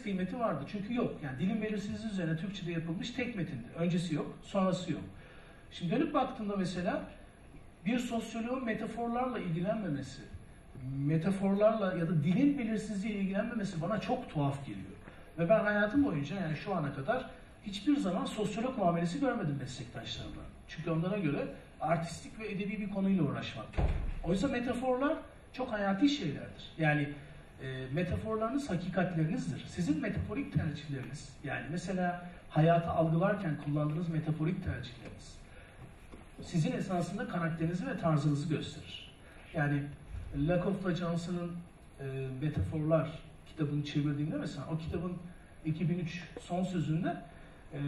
tez kıymeti vardı. Çünkü yok. Yani dilin belirsizliği üzerine Türkçe'de yapılmış tek metindi. Öncesi yok, sonrası yok. Şimdi dönüp baktığımda mesela bir sosyoloğun metaforlarla ilgilenmemesi, metaforlarla ya da dilin belirsizliği ilgilenmemesi bana çok tuhaf geliyor. Ve ben hayatım boyunca yani şu ana kadar hiçbir zaman sosyolog muamelesi görmedim meslektaşlarımdan. Çünkü onlara göre artistik ve edebi bir konuyla uğraşmak. Oysa metaforlar çok hayati şeylerdir. Yani e, metaforlarınız hakikatlerinizdir. Sizin metaforik tercihleriniz, yani mesela hayatı algılarken kullandığınız metaforik tercihleriniz, sizin esasında karakterinizi ve tarzınızı gösterir. Yani Lakoff'la Johnson'ın e, Metaforlar kitabını çevirdiğimde mesela o kitabın 2003 son sözünde e,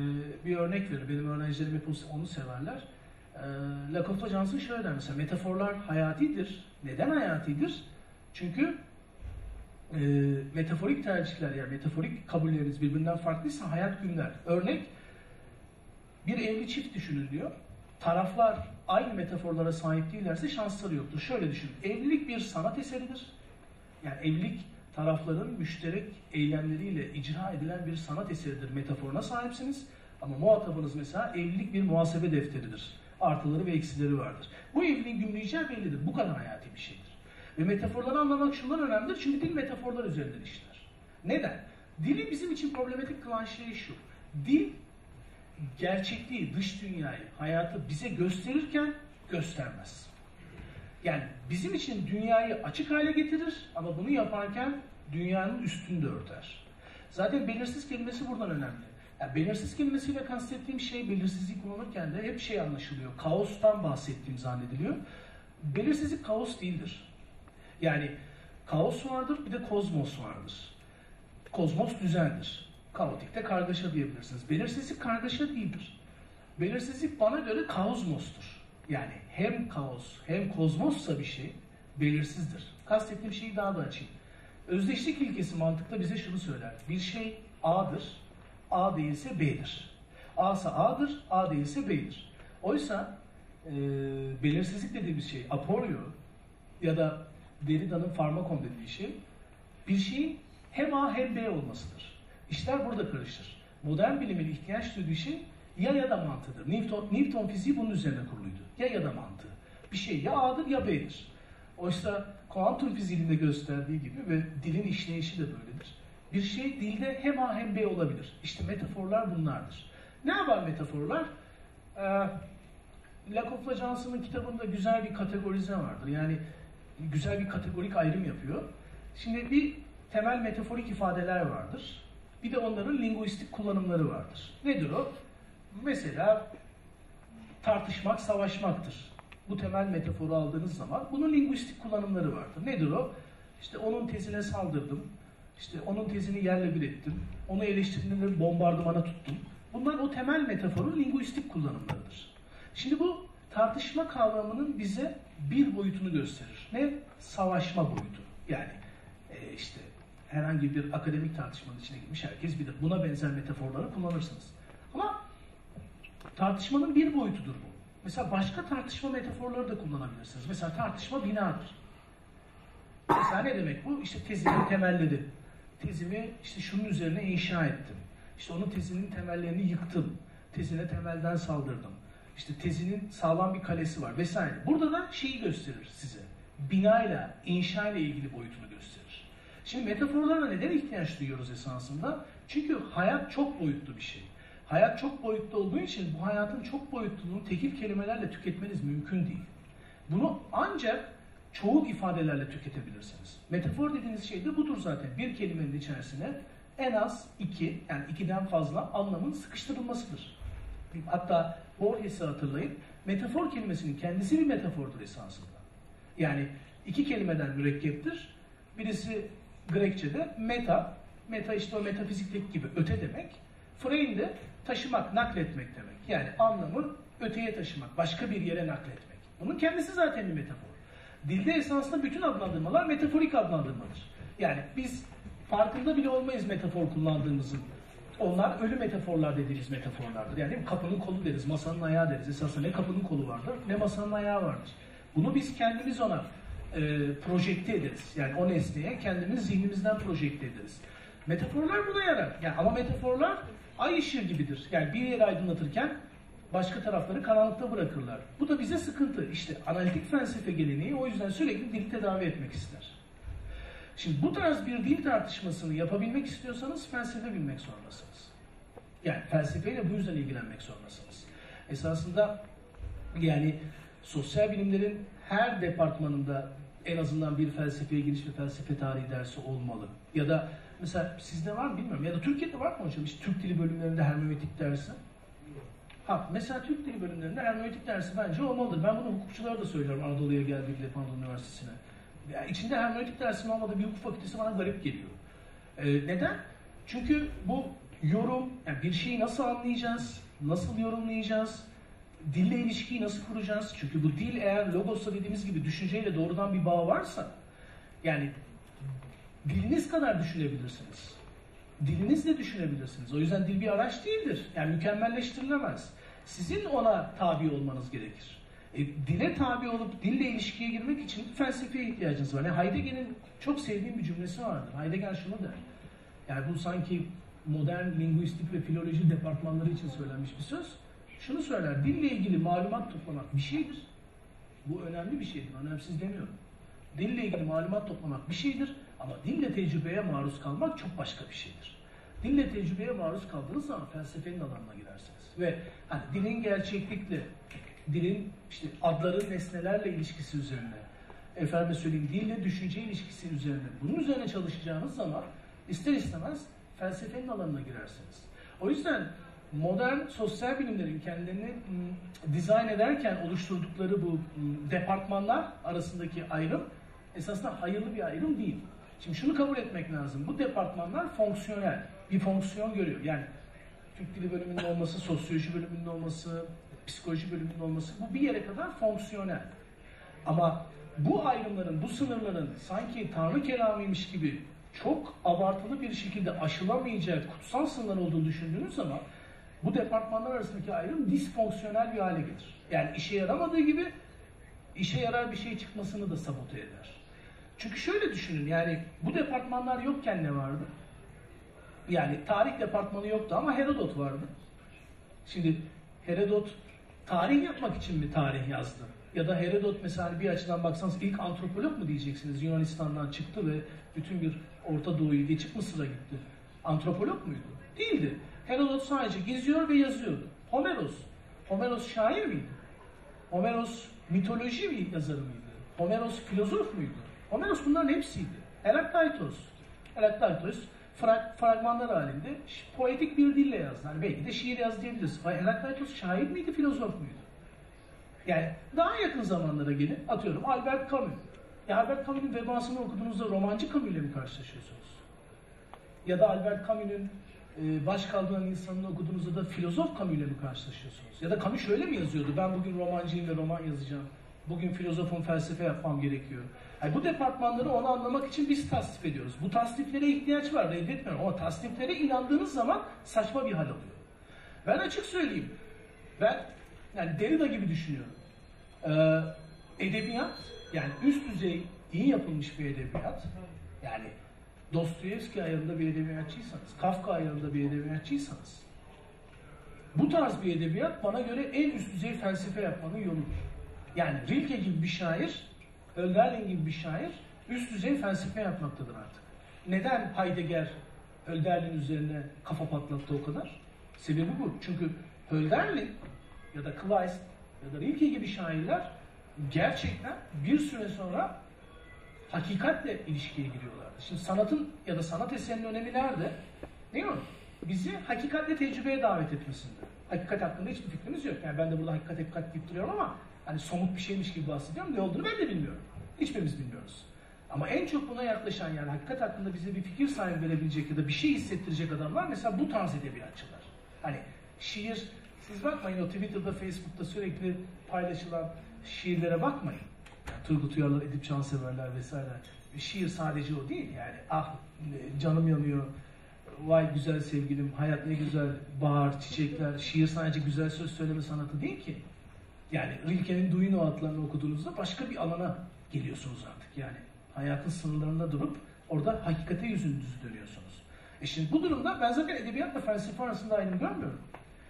bir örnek verir. Benim öğrencilerim hep onu severler. E, Lakoff'la Johnson şöyle der mesela metaforlar hayatidir. Neden hayatidir? Çünkü e, metaforik tercihler yani metaforik kabulleriniz birbirinden farklıysa hayat günler. Örnek bir evli çift düşünün diyor. Taraflar aynı metaforlara sahip değillerse şansları yoktur. Şöyle düşünün. Evlilik bir sanat eseridir. Yani evlilik tarafların müşterek eylemleriyle icra edilen bir sanat eseridir metaforuna sahipsiniz. Ama muhatabınız mesela evlilik bir muhasebe defteridir. Artıları ve eksileri vardır. Bu evliliğin gümleyeceği bellidir. Bu kadar hayati bir şeydir. Ve metaforları anlamak şundan önemlidir. Çünkü dil metaforlar üzerinden işler. Neden? Dili bizim için problematik kılan şey şu. Dil gerçekliği, dış dünyayı, hayatı bize gösterirken göstermez. Yani bizim için dünyayı açık hale getirir ama bunu yaparken dünyanın üstünde örter. Zaten belirsiz kelimesi buradan önemli. Yani belirsiz kelimesiyle kastettiğim şey belirsizlik kullanırken de hep şey anlaşılıyor. Kaostan bahsettiğim zannediliyor. Belirsizlik kaos değildir. Yani kaos vardır bir de kozmos vardır. Kozmos düzendir. Kaotikte kargaşa diyebilirsiniz. Belirsizlik kargaşa değildir. Belirsizlik bana göre kaosmostur. Yani hem kaos hem kozmossa bir şey belirsizdir. Kastettiğim şeyi daha da açayım. Özdeşlik ilkesi mantıkta bize şunu söyler. Bir şey A'dır, A değilse B'dir. A ise A'dır, A değilse B'dir. Oysa e, belirsizlik dediğimiz şey aporio ya da Derrida'nın farmakon dediği şey bir şeyin hem A hem B olmasıdır. İşler burada karışır. Modern bilimin ihtiyaç duyduğu şey ya ya da mantığıdır. Newton, Newton fiziği bunun üzerine kuruluydu. Ya ya da mantığı. Bir şey ya A'dır ya B'dir. Oysa kuantum fiziğinde gösterdiği gibi ve dilin işleyişi de böyledir. Bir şey dilde hem A hem B olabilir. İşte metaforlar bunlardır. Ne yapar metaforlar? Ee, Lakoff'la Johnson'ın kitabında güzel bir kategorize vardır. Yani güzel bir kategorik ayrım yapıyor. Şimdi bir temel metaforik ifadeler vardır. Bir de onların linguistik kullanımları vardır. Nedir o? Mesela tartışmak, savaşmaktır. Bu temel metaforu aldığınız zaman bunun linguistik kullanımları vardır. Nedir o? İşte onun tezine saldırdım. İşte onun tezini yerle bir ettim. Onu eleştirdiğinde bombardımana tuttum. Bunlar o temel metaforun linguistik kullanımlarıdır. Şimdi bu tartışma kavramının bize bir boyutunu gösterir. Ne? Savaşma boyutu. Yani e, işte herhangi bir akademik tartışmanın içine girmiş herkes bilir. Buna benzer metaforları kullanırsınız. Ama tartışmanın bir boyutudur bu. Mesela başka tartışma metaforları da kullanabilirsiniz. Mesela tartışma binadır. Mesela ne demek bu? İşte tezimi temelledi. Tezimi işte şunun üzerine inşa ettim. İşte onun tezinin temellerini yıktım. Tezine temelden saldırdım. İşte tezinin sağlam bir kalesi var vesaire. Burada da şeyi gösterir size. Binayla, inşa ile ilgili boyutunu gösterir. Şimdi metaforlara neden ihtiyaç duyuyoruz esasında? Çünkü hayat çok boyutlu bir şey. Hayat çok boyutlu olduğu için bu hayatın çok boyutluluğunu tekil kelimelerle tüketmeniz mümkün değil. Bunu ancak çoğul ifadelerle tüketebilirsiniz. Metafor dediğiniz şey de budur zaten. Bir kelimenin içerisine en az iki, yani ikiden fazla anlamın sıkıştırılmasıdır. Hatta Borges'i hatırlayın. Metafor kelimesinin kendisi bir metafordur esasında. Yani iki kelimeden mürekkeptir. Birisi Grekçe'de meta, meta işte o metafizikteki gibi öte demek. Frein de taşımak, nakletmek demek. Yani anlamı öteye taşımak, başka bir yere nakletmek. Bunun kendisi zaten bir metafor. Dilde esasında bütün adlandırmalar metaforik adlandırmadır. Yani biz farkında bile olmayız metafor kullandığımızın. Onlar ölü metaforlar dediğimiz metaforlardır. Yani kapının kolu deriz, masanın ayağı deriz. Esasında ne kapının kolu vardır ne masanın ayağı vardır. Bunu biz kendimiz ona e, projekte ederiz. Yani o nesneye kendimiz zihnimizden projekte ederiz. Metaforlar buna yarar. Yani ama metaforlar ay ışığı gibidir. Yani bir yeri aydınlatırken başka tarafları karanlıkta bırakırlar. Bu da bize sıkıntı. İşte analitik felsefe geleneği o yüzden sürekli dil tedavi etmek ister. Şimdi bu tarz bir dil tartışmasını yapabilmek istiyorsanız felsefe bilmek zorundasınız. Yani felsefeyle bu yüzden ilgilenmek zorundasınız. Esasında yani sosyal bilimlerin her departmanında en azından bir felsefeye giriş ve felsefe tarihi dersi olmalı. Ya da mesela sizde var mı bilmiyorum ya da Türkiye'de var mı hocam? İşte Türk dili bölümlerinde hermeneutik dersi. Ha, mesela Türk dili bölümlerinde hermeneutik dersi bence olmalıdır. Ben bunu hukukçulara da söylüyorum Anadolu'ya geldiğimde Anadolu Üniversitesi'ne. Yani içinde hermeneutik dersinin olmadığı bir hukuk fakültesi bana garip geliyor. Ee, neden? Çünkü bu yorum, yani bir şeyi nasıl anlayacağız, nasıl yorumlayacağız, dille ilişkiyi nasıl kuracağız? Çünkü bu dil eğer logosla dediğimiz gibi düşünceyle doğrudan bir bağ varsa, yani diliniz kadar düşünebilirsiniz. Dilinizle düşünebilirsiniz. O yüzden dil bir araç değildir. Yani mükemmelleştirilemez. Sizin ona tabi olmanız gerekir. E, dile tabi olup dille ilişkiye girmek için felsefeye ihtiyacınız var. Yani Heidegger'in çok sevdiğim bir cümlesi vardır. Heidegger şunu der. Yani bu sanki modern lingüistik ve filoloji departmanları için söylenmiş bir söz. Şunu söyler, dille ilgili malumat toplamak bir şeydir. Bu önemli bir şeydir, önemsiz demiyorum. Dille ilgili malumat toplamak bir şeydir ama dille tecrübeye maruz kalmak çok başka bir şeydir. Dille tecrübeye maruz kaldığınız zaman felsefenin alanına girersiniz. Ve hani dilin gerçeklikle, dilin işte adların nesnelerle ilişkisi üzerine, efendim söyleyeyim dille düşünce ilişkisi üzerine, bunun üzerine çalışacağınız zaman ister istemez felsefenin alanına girersiniz. O yüzden modern sosyal bilimlerin kendilerini m, dizayn ederken oluşturdukları bu m, departmanlar arasındaki ayrım esasında hayırlı bir ayrım değil. Şimdi şunu kabul etmek lazım. Bu departmanlar fonksiyonel. Bir fonksiyon görüyor. Yani Türk Dili bölümünün olması, sosyoloji bölümünün olması, psikoloji bölümünün olması bu bir yere kadar fonksiyonel. Ama bu ayrımların, bu sınırların sanki Tanrı kelamıymış gibi çok abartılı bir şekilde aşılamayacak kutsal sınırlar olduğunu düşündüğünüz zaman bu departmanlar arasındaki ayrım disfonksiyonel bir hale gelir. Yani işe yaramadığı gibi işe yarar bir şey çıkmasını da sabote eder. Çünkü şöyle düşünün yani bu departmanlar yokken ne vardı? Yani tarih departmanı yoktu ama Herodot vardı. Şimdi Herodot tarih yapmak için mi tarih yazdı? Ya da Herodot mesela bir açıdan baksanız ilk antropolog mu diyeceksiniz? Yunanistan'dan çıktı ve bütün bir Orta Doğu'yu geçip Mısır'a gitti. Antropolog muydu? Değildi. Herodot sadece geziyor ve yazıyordu. Homeros. Homeros şair miydi? Homeros mitoloji bir yazarı mıydı? Homeros filozof muydu? Homeros bunların hepsiydi. Herakleitos. Herakleitos frag fragmanlar halinde poetik bir dille yazdı. Yani belki de şiir yazdı diyebiliriz. Herakleitos şair miydi, filozof muydu? Yani daha yakın zamanlara gelin, atıyorum Albert Camus. Ya Albert Camus'un vebasını okuduğunuzda romancı Camus ile mi karşılaşıyorsunuz? Ya da Albert Camus'un e, baş kaldıran insanını okuduğunuzda da filozof Camus ile mi karşılaşıyorsunuz? Ya da Camus şöyle mi yazıyordu? Ben bugün romancıyım ve roman yazacağım. Bugün filozofum, felsefe yapmam gerekiyor. Yani bu departmanları onu anlamak için biz tasnif ediyoruz. Bu tasniflere ihtiyaç var, reddetmiyorum. Ama tasniflere inandığınız zaman saçma bir hal oluyor. Ben açık söyleyeyim. Ben yani Derrida gibi düşünüyorum. Ee, edebiyat, yani üst düzey iyi yapılmış bir edebiyat, yani Dostoyevski ayarında bir edebiyatçıysanız, Kafka ayarında bir edebiyatçıysanız, bu tarz bir edebiyat bana göre en üst düzey felsefe yapmanın yoludur. Yani Rilke gibi bir şair, Hölderlin gibi bir şair üst düzey felsefe yapmaktadır artık. Neden Heidegger Hölderlin üzerine kafa patlattı o kadar? Sebebi bu. Çünkü Hölderlin ya da Kleist ya da Rilke gibi şairler gerçekten bir süre sonra hakikatle ilişkiye giriyorlardı. Şimdi sanatın ya da sanat eserinin önemi nerede? Değil mi? Bizi hakikatle tecrübeye davet etmesinde. Hakikat hakkında hiçbir fikrimiz yok. Yani ben de burada hakikat hakikat deyip ama hani somut bir şeymiş gibi bahsediyorum. Ne olduğunu ben de bilmiyorum. Hiçbirimiz bilmiyoruz. Ama en çok buna yaklaşan yani hakikat hakkında bize bir fikir sahibi verebilecek ya da bir şey hissettirecek adamlar mesela bu tarz edebiyatçılar. Hani şiir, siz bakmayın o Twitter'da, Facebook'ta sürekli paylaşılan şiirlere bakmayın. Yani Turgut Uyarlar, Edip Canseverler vesaire. Şiir sadece o değil yani. Ah canım yanıyor, vay güzel sevgilim, hayat ne güzel, bahar, çiçekler. Şiir sadece güzel söz söyleme sanatı değil ki. Yani Rilke'nin Duino adlarını okuduğunuzda başka bir alana geliyorsunuz artık yani. Hayatın sınırlarında durup orada hakikate yüzünüzü dönüyorsunuz. E şimdi bu durumda ben zaten edebiyatla felsefe arasında ayrım görmüyorum.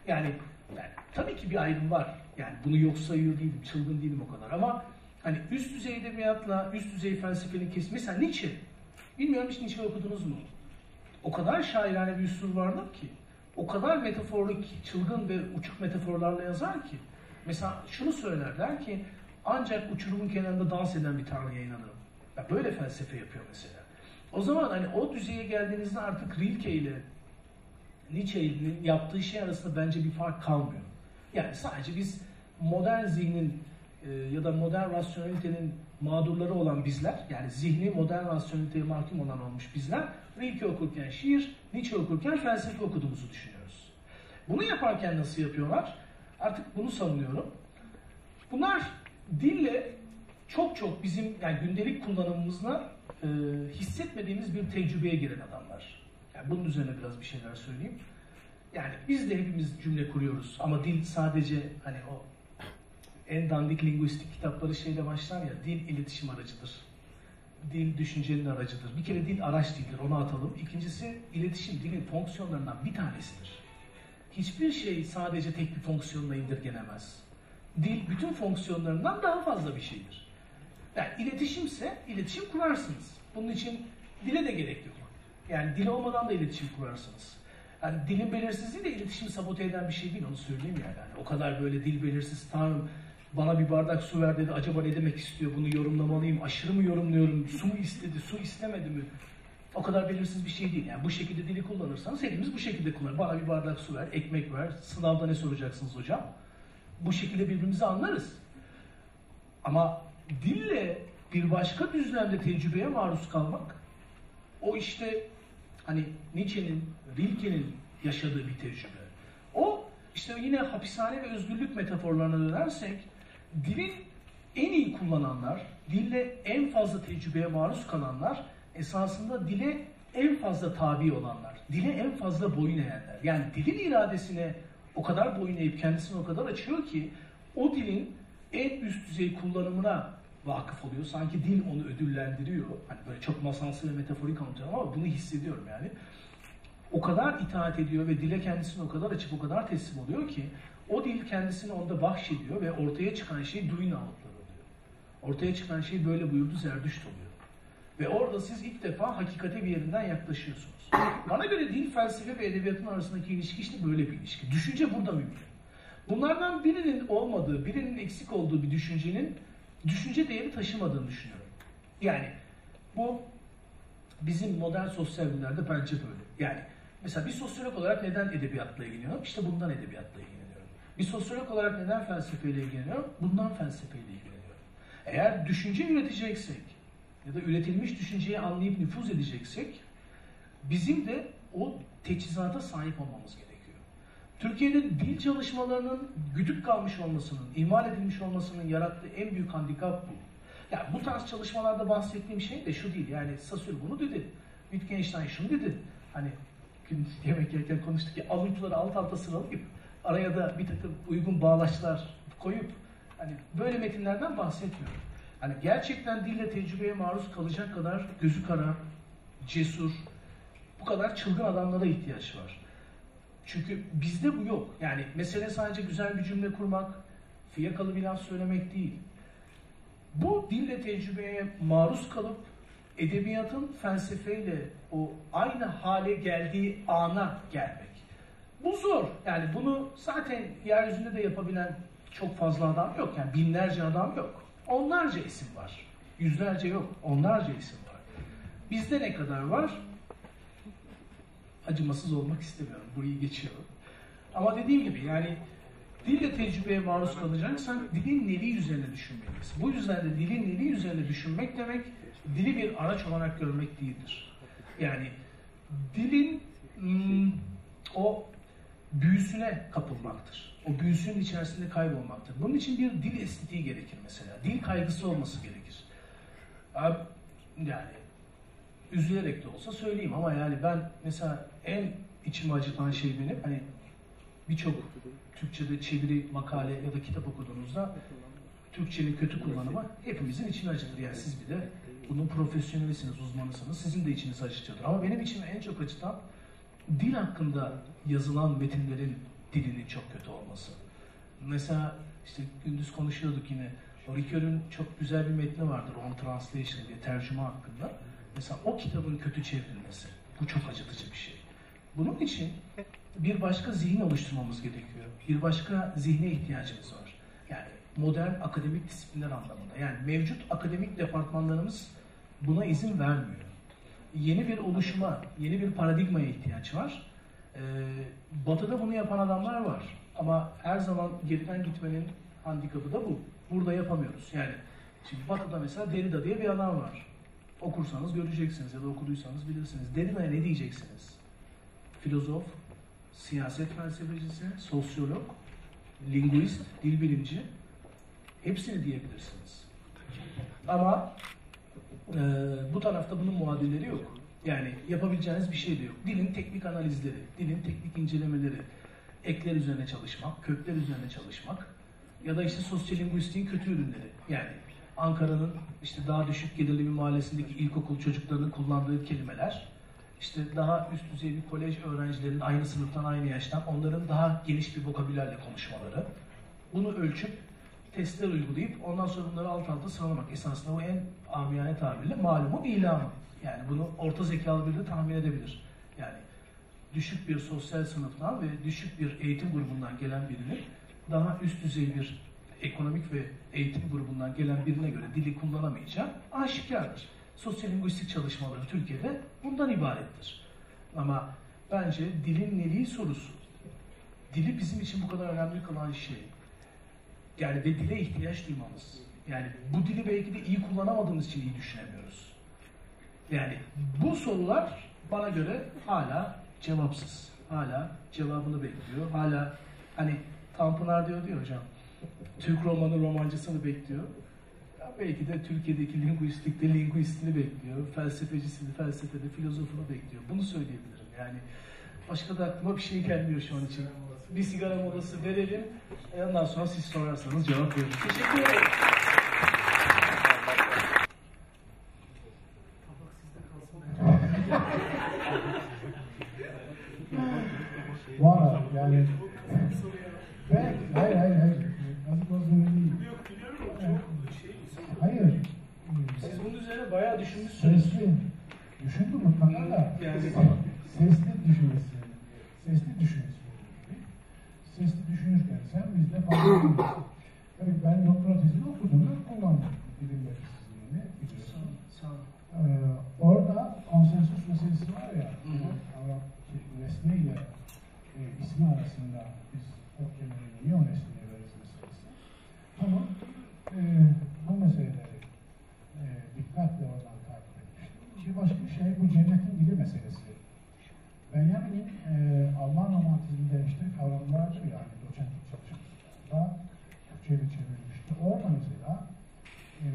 Yani, yani tabii ki bir ayrım var. Yani bunu yok sayıyor değilim, çılgın değilim o kadar. Ama hani üst düzey edebiyatla üst düzey felsefenin kesimi. Mesela Nietzsche. Bilmiyorum hiç Nietzsche okudunuz mu? O kadar şairane bir üslubu vardır ki. O kadar metaforik, çılgın ve uçuk metaforlarla yazar ki. Mesela şunu söyler der ki ancak uçurumun kenarında dans eden bir tanrıya inanırım. Ya böyle felsefe yapıyor mesela. O zaman hani o düzeye geldiğinizde artık Rilke ile Nietzsche'nin yaptığı şey arasında bence bir fark kalmıyor. Yani sadece biz modern zihnin e, ya da modern rasyonelitenin mağdurları olan bizler, yani zihni modern rasyoneliteye mahkum olan olmuş bizler, Rilke okurken şiir, Nietzsche okurken felsefe okuduğumuzu düşünüyoruz. Bunu yaparken nasıl yapıyorlar? Artık bunu savunuyorum. Bunlar dille çok çok bizim yani gündelik kullanımımızla e, hissetmediğimiz bir tecrübeye giren adamlar. Yani bunun üzerine biraz bir şeyler söyleyeyim. Yani biz de hepimiz cümle kuruyoruz ama dil sadece hani o en dandik linguistik kitapları şeyle başlar ya, dil iletişim aracıdır. Dil düşüncenin aracıdır. Bir kere dil araç değildir, onu atalım. İkincisi iletişim dilin fonksiyonlarından bir tanesidir. Hiçbir şey sadece tek bir fonksiyonla indirgenemez. Dil bütün fonksiyonlarından daha fazla bir şeydir. Yani iletişimse iletişim kurarsınız. Bunun için dile de gerek yok. Yani dil olmadan da iletişim kurarsınız. Yani dilin belirsizliği de iletişimi sabote eden bir şey değil onu söyleyeyim yani. yani o kadar böyle dil belirsiz Tanrım bana bir bardak su ver dedi acaba ne demek istiyor bunu yorumlamalıyım aşırı mı yorumluyorum su mu istedi su istemedi mi o kadar belirsiz bir şey değil. Yani bu şekilde dili kullanırsanız hepimiz bu şekilde kullanır. Bana bir bardak su ver ekmek ver sınavda ne soracaksınız hocam? Bu şekilde birbirimizi anlarız. Ama dille bir başka düzlemde tecrübeye maruz kalmak o işte hani Nietzsche'nin, Rilke'nin yaşadığı bir tecrübe. O işte yine hapishane ve özgürlük metaforlarına dönersek dilin en iyi kullananlar, dille en fazla tecrübeye maruz kalanlar esasında dile en fazla tabi olanlar, dile en fazla boyun eğenler. Yani dilin iradesine o kadar boyun eğip kendisini o kadar açıyor ki o dilin en üst düzey kullanımına vakıf oluyor. Sanki dil onu ödüllendiriyor. Hani böyle çok masalsı ve metaforik anlatıyorum ama bunu hissediyorum yani. O kadar itaat ediyor ve dile kendisini o kadar açıp o kadar teslim oluyor ki o dil kendisini onda bahşediyor ve ortaya çıkan şey duyun ağıtları oluyor. Ortaya çıkan şey böyle buyurdu Zerdüşt oluyor. Ve orada siz ilk defa hakikate bir yerinden yaklaşıyorsunuz. Bana göre dil, felsefe ve edebiyatın arasındaki ilişki işte böyle bir ilişki. Düşünce burada mümkün. Bunlardan birinin olmadığı, birinin eksik olduğu bir düşüncenin düşünce değeri taşımadığını düşünüyorum. Yani bu bizim modern sosyal bilimlerde bence böyle. Yani mesela bir sosyolog olarak neden edebiyatla ilgileniyorum? İşte bundan edebiyatla ilgileniyorum. Bir sosyolog olarak neden felsefeyle ilgileniyorum? Bundan felsefeyle ilgileniyorum. Eğer düşünce üreteceksek ya da üretilmiş düşünceyi anlayıp nüfuz edeceksek bizim de o teçhizata sahip olmamız gerekiyor. Türkiye'de dil çalışmalarının güdük kalmış olmasının, ihmal edilmiş olmasının yarattığı en büyük handikap bu. Yani bu tarz çalışmalarda bahsettiğim şey de şu değil. Yani Saussure bunu dedi. Wittgenstein şunu dedi. Hani gün yemek yerken konuştuk ki alıntıları alt alta sıralayıp araya da bir takım uygun bağlaçlar koyup hani böyle metinlerden bahsetmiyorum. Hani gerçekten dille tecrübeye maruz kalacak kadar gözü kara, cesur, bu kadar çılgın adamlara ihtiyaç var. Çünkü bizde bu yok. Yani mesele sadece güzel bir cümle kurmak, fiyakalı bir laf söylemek değil. Bu dille tecrübeye maruz kalıp edebiyatın felsefeyle o aynı hale geldiği ana gelmek. Bu zor. Yani bunu zaten yeryüzünde de yapabilen çok fazla adam yok. Yani binlerce adam yok. Onlarca isim var. Yüzlerce yok. Onlarca isim var. Bizde ne kadar var? acımasız olmak istemiyorum. Burayı geçiyorum. Ama dediğim gibi yani dille tecrübeye maruz kalacaksan dilin neli üzerine düşünmeliyiz. Bu yüzden de dilin neli üzerine düşünmek demek dili bir araç olarak görmek değildir. Yani dilin hmm, o büyüsüne kapılmaktır. O büyüsünün içerisinde kaybolmaktır. Bunun için bir dil estetiği gerekir mesela. Dil kaygısı olması gerekir. Yani üzülerek de olsa söyleyeyim ama yani ben mesela en içimi acıtan şey benim hani birçok Türkçe'de çeviri, makale ya da kitap okuduğunuzda Türkçenin kötü kullanımı hepimizin içini acıtır. Yani siz bir de bunun profesyonelisiniz, uzmanısınız. Sizin de içiniz acıtır. Ama benim içimi en çok acıtan dil hakkında yazılan metinlerin dilinin çok kötü olması. Mesela işte gündüz konuşuyorduk yine. O Ricoeur'ün çok güzel bir metni vardır On Translation diye tercüme hakkında. Mesela o kitabın kötü çevrilmesi. Bu çok acıtıcı bir şey. Bunun için bir başka zihin oluşturmamız gerekiyor. Bir başka zihne ihtiyacımız var. Yani modern akademik disiplinler anlamında. Yani mevcut akademik departmanlarımız buna izin vermiyor. Yeni bir oluşuma, yeni bir paradigmaya ihtiyaç var. Ee, batı'da bunu yapan adamlar var. Ama her zaman geriden gitmenin handikapı da bu. Burada yapamıyoruz. Yani şimdi Batı'da mesela Derrida diye bir adam var. Okursanız göreceksiniz ya da okuduysanız bilirsiniz. Derrida'ya ne diyeceksiniz? Filozof, siyaset felsefecisi, sosyolog, linguist, dil bilimci hepsini diyebilirsiniz. Ama e, bu tarafta bunun muadilleri yok. Yani yapabileceğiniz bir şey de yok. Dilin teknik analizleri, dilin teknik incelemeleri, ekler üzerine çalışmak, kökler üzerine çalışmak ya da işte sosyolinguistiğin kötü ürünleri. Yani Ankara'nın işte daha düşük gelirli bir mahallesindeki ilkokul çocuklarının kullandığı kelimeler, işte daha üst düzey bir kolej öğrencilerinin aynı sınıftan aynı yaştan onların daha geniş bir vokabülerle konuşmaları. Bunu ölçüp testler uygulayıp ondan sonra bunları alt alta sıralamak. Esasında bu en amiyane tabirle malumun ilamı. Yani bunu orta zekalı biri de tahmin edebilir. Yani düşük bir sosyal sınıftan ve düşük bir eğitim grubundan gelen birinin daha üst düzey bir ekonomik ve eğitim grubundan gelen birine göre dili kullanamayacağı aşikardır. Sosyolinguistik çalışmaları Türkiye'de bundan ibarettir. Ama bence dilin neliği sorusu, dili bizim için bu kadar önemli kılan şey, yani ve dile ihtiyaç duymamız. Yani bu dili belki de iyi kullanamadığımız için iyi düşünemiyoruz. Yani bu sorular bana göre hala cevapsız. Hala cevabını bekliyor. Hala hani Tanpınar diyor diyor hocam. Türk romanı romancısını bekliyor. Ya belki de Türkiye'deki linguistikte linguistini bekliyor. Felsefecisini felsefede filozofunu bekliyor. Bunu söyleyebilirim. Yani başka da aklıma bir şey gelmiyor şu an için. Bir sigara molası verelim. Ondan sonra siz sorarsanız cevap veririm. Teşekkür ederim. Var abi yani. Ben, hayır hayır hayır. Yazık olsun değil. Hayır. Siz bunun üzerine bayağı düşünmüşsünüz. Sesli. Düşündü mutlaka da. Yani- Sesli düşünmesi. Sesli düşünmesi. Sesli düşünürken sen bizle farklı Tabii ben doktora tezini okudum ve kullandım. Bilim belirsizliğini biliyorsun. Sağ olun. Ee, orada konsensus meselesi var ya, Hı hı. ama şey, nesne ile e, ismi arasında biz o kelimeyi niye o nesneye veririz meselesi. Ama e, bu meseleleri e, dikkatle oradan takip etmiştim. Bir başka şey bu cennetin dili meselesi. Benjamin'in e, Alman romantizminde işte kavram vardır ya, hani doçentlik çalışmasında Türkçe'ye çevrilmişti. Orada mesela e,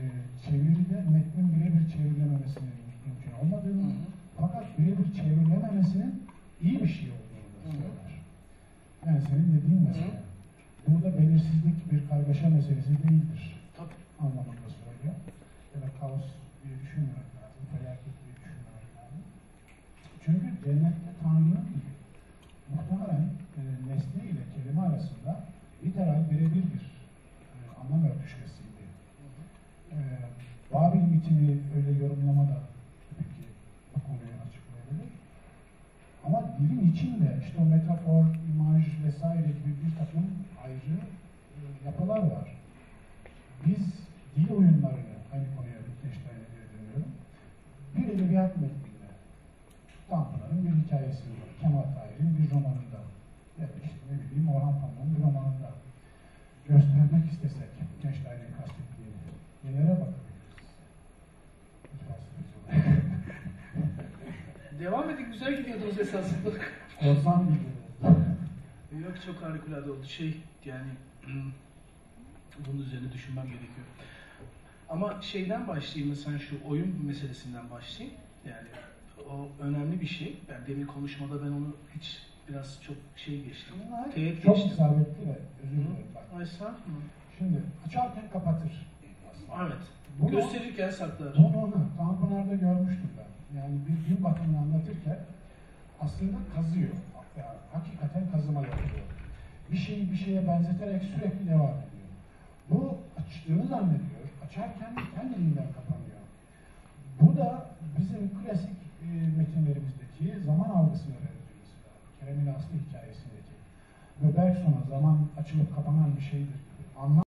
çeviride metnin birebir çevrilememesinin mümkün olmadığını Hı hı. Birebir çevrilememesinin iyi bir şey olduğunu söyler. Yani senin dediğin mesela. Burada belirsizlik bir kargaşa meselesi değildir. Tabii. Anlamında söylüyor. Ya da kaos diye düşünmemek lazım. Felaket diye düşünmemek lazım. Çünkü cennette Tanrı'nın muhtemelen e, nesne ile kelime arasında literal birebir bir e, anlam örtüşmesiydi. E, Babil mitini öyle yorumlama da tabii ki bu konuyu açıklayabilir. Ama dilin içinde işte o metafor, imaj vesaire gibi bir takım ayrı e, yapılar var. Biz dil oyunlarını, aynı konuya Wittgenstein'e dönüyorum, bir edebiyat metninde, Tanpınar'ın bir hikayesi var, Kemal Tahir'in bir romanında, ya da işte ne bileyim Orhan Pamuk'un bir romanında. Göstermek istesek, Güzel gidiyordunuz esasında. Korsan gibi. Yok çok harikulade oldu. Şey yani bunun üzerine düşünmem gerekiyor. Ama şeyden başlayayım mesela şu oyun meselesinden başlayayım. Yani o önemli bir şey. Ben demin konuşmada ben onu hiç biraz çok şey geçtim. Teğet Çok geçtim. isabetli ve özür dilerim. Ay sağ mı? Şimdi açarken kapatır. Evet. Bunu- Gösterirken saklar. Bunu Tanpınar'da görmüştüm ben. Yani bir gün bakımını anlatırken aslında kazıyor. Ya, hakikaten kazıma yapıyor. Bir şeyi bir şeye benzeterek sürekli devam ediyor. Bu açtığını zannediyor. Açarken kendiliğinden kapanıyor. Bu da bizim klasik e, metinlerimizdeki zaman algısına benziyor. Kerem'in aslı hikayesindeki. Ve Bergson'a zaman açılıp kapanan bir şeydir. Anlam